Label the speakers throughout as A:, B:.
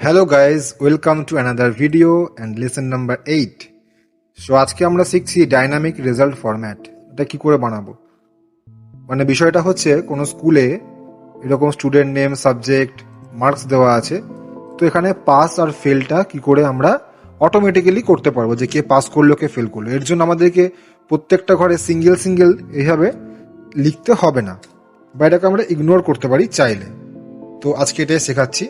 A: Hello guys welcome to another video and lesson number eight so আজকে আমরা শিখছি dynamic result format এটা কি করে বানাবো? মানে বিষয়টা হচ্ছে, কোনো স্কুলে এরকম স্টুডেন্ট নেম সাবজেক্ট মার্কস দেওয়া আছে। তো এখানে পাস আর ফেলটা কি করে আমরা অটোমেটিক্যালি করতে পারব যে কে পাস করল, কে ফেল করল। এর জন্য আমাদেরকে প্রত্যেকটা ঘরে সিঙ্গেল সিঙ্গেল এইভাবে লিখতে হবে না। বা এটাকে আমরা ইগনোর করতে পারি চাইলে। তো আজকে এটাই শেখাচ্ছি।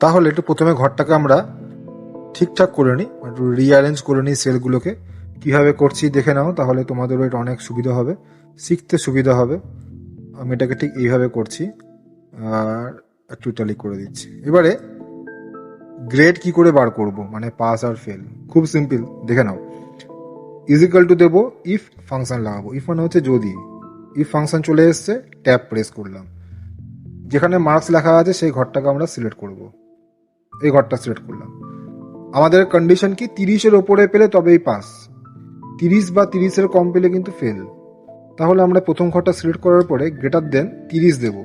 A: তাহলে একটু প্রথমে ঘরটাকে আমরা ঠিকঠাক করে নিই, একটু রিঅ্যারেঞ্জ করে নিই সেলগুলোকে। কীভাবে করছি দেখে নাও, তাহলে তোমাদেরও এটা অনেক সুবিধা হবে, শিখতে সুবিধা হবে। আমি এটাকে ঠিক এইভাবে করছি, আর একটু ইটালি করে দিচ্ছি। এবারে গ্রেড কি করে বার করব? মানে পাস আর ফেল খুব সিম্পল দেখে নাও। ইজিক্যাল টু দেবো ইফ ফাংশন লাগাবো। ইফ মানে হচ্ছে যদি। ইফ ফাংশন চলে এসছে ট্যাপ প্রেস করলাম। যেখানে মার্কস লেখা আছে, সেই ঘরটাকে আমরা সিলেক্ট করব। এই ঘরটা সিলেক্ট করলাম। আমাদের কন্ডিশন কি? তিরিশের ওপরে পেলে তবেই পাস তিরিশ বা তিরিশের কম পেলে কিন্তু ফেল তাহলে আমরা প্রথম ঘরটা সিলেক্ট করার পরে গ্রেটার দেন তিরিশ দেব।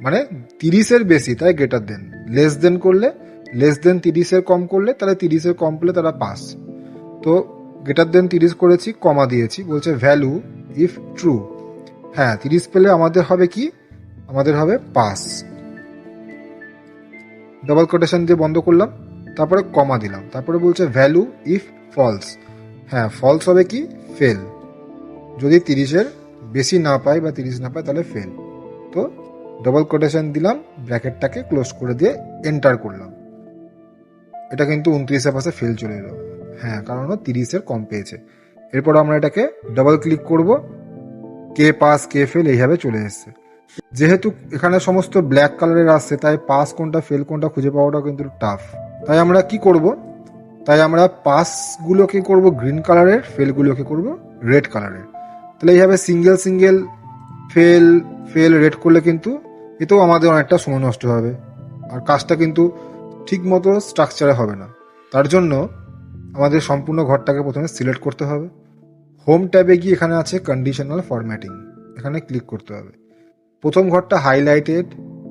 A: মানে তিরিশের বেশি, তাই গ্রেটার দেন লেস দেন করলে লেস দেন তিরিশের কম করলে, তাহলে তিরিশের কম পেলে তারা পাস তো গ্রেটার দেন তিরিশ করেছি কমা দিয়েছি, বলছে ভ্যালু ইফ ট্রু হ্যাঁ তিরিশ পেলে আমাদের হবে কি? আমাদের হবে পাস ডাবল কোটেশন দিয়ে বন্ধ করলাম, তারপরে কমা দিলাম। তারপরে বলছে ভ্যালু ইফ ফলস হ্যাঁ ফলস হবে কি? ফেল যদি তিরিশের বেশি না পাই বা তিরিশ না পাই, তাহলে ফেল তো ডবল কোটেশন দিলাম, ব্র্যাকেটটাকে ক্লোজ করে দিয়ে এন্টার করলাম। এটা কিন্তু উনত্রিশের পাশে ফেল চলে এলো। হ্যাঁ কারণ ও তিরিশের কম পেয়েছে। এরপর আমরা এটাকে ডাবল ক্লিক করব। কে পাস, কে ফেল এইভাবে চলে এসছে। যেহেতু এখানে সমস্ত ব্ল্যাক কালারের আসছে, তাই পাস কোনটা ফেল কোনটা খুঁজে পাওয়াটা কিন্তু টাফ তাই আমরা কি করব? তাই আমরা পাসগুলোকে করব গ্রিন কালারের ফেলগুলোকে করব রেড কালারের তাহলে এইভাবে single single fail fail red করলে কিন্তু এতেও আমাদের অনেকটা সময় নষ্ট হবে। আর কাজটা কিন্তু ঠিক মতো স্ট্রাকচারে হবে না। তার জন্য আমাদের সম্পূর্ণ ঘরটাকে প্রথমে সিলেক্ট করতে হবে। হোম ট্যাবে গিয়ে এখানে আছে কন্ডিশনাল ফরম্যাটিং এখানে ক্লিক করতে হবে। প্রথম ঘরটা হাইলাইটেড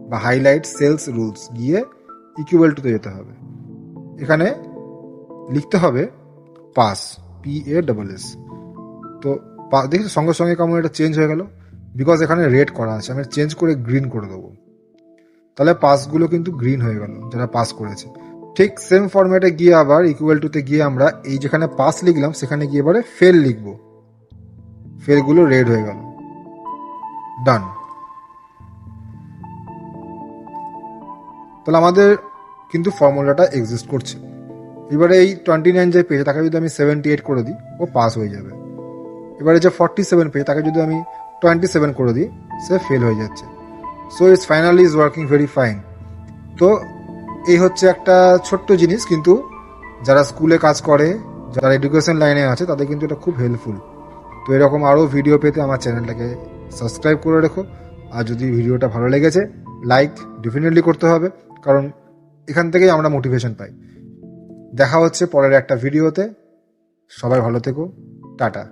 A: বা হাইলাইট সেলস রুলস গিয়ে ইকুয়াল টুতে যেতে হবে। এখানে লিখতে হবে pass P A double S তো দেখি সঙ্গে সঙ্গে কেমন এটা চেঞ্জ হয়ে গেল? বিকজ এখানে রেড করা আছে। আমি চেঞ্জ করে গ্রিন করে দেবো। তাহলে পাসগুলো কিন্তু গ্রিন হয়ে গেল, যারা পাস করেছে। ঠিক সেম ফরম্যাটে গিয়ে আবার ইকুয়াল টুতে গিয়ে আমরা এই যেখানে পাস লিখলাম, সেখানে গিয়ে এবারে ফেল লিখব। ফেলগুলো রেড হয়ে গেল। ডান তাহলে আমাদের কিন্তু ফর্মুলাটা এক্সিস্ট করছে। এবারে এই টোয়েন্টি নাইন যে পেয়েছে, তাকে যদি আমি সেভেন্টি এইট করে দিই, ও পাস হয়ে যাবে। এবারে যে ফর্টি সেভেন পেয়েছে, তাকে যদি আমি টোয়েন্টি সেভেন করে দিই, সে ফেল হয়ে যাচ্ছে। So it's finally is working very fine তো এই হচ্ছে একটা ছোট্ট জিনিস, কিন্তু যারা স্কুলে কাজ করে, যারা এডুকেশন লাইনে আছে, তাদের কিন্তু এটা খুব হেল্পফুল তো এরকম আরও ভিডিও পেতে আমার চ্যানেলটাকে সাবস্ক্রাইব করে রেখো। আর যদি ভিডিওটা ভালো লেগেছে লাইক ডেফিনেটলি করতে হবে, কারণ এখান থেকেই আমরা মোটিভেশন পাই। দেখা হচ্ছে পরের একটা ভিডিওতে সবাই ভালো থেকো। টাটা।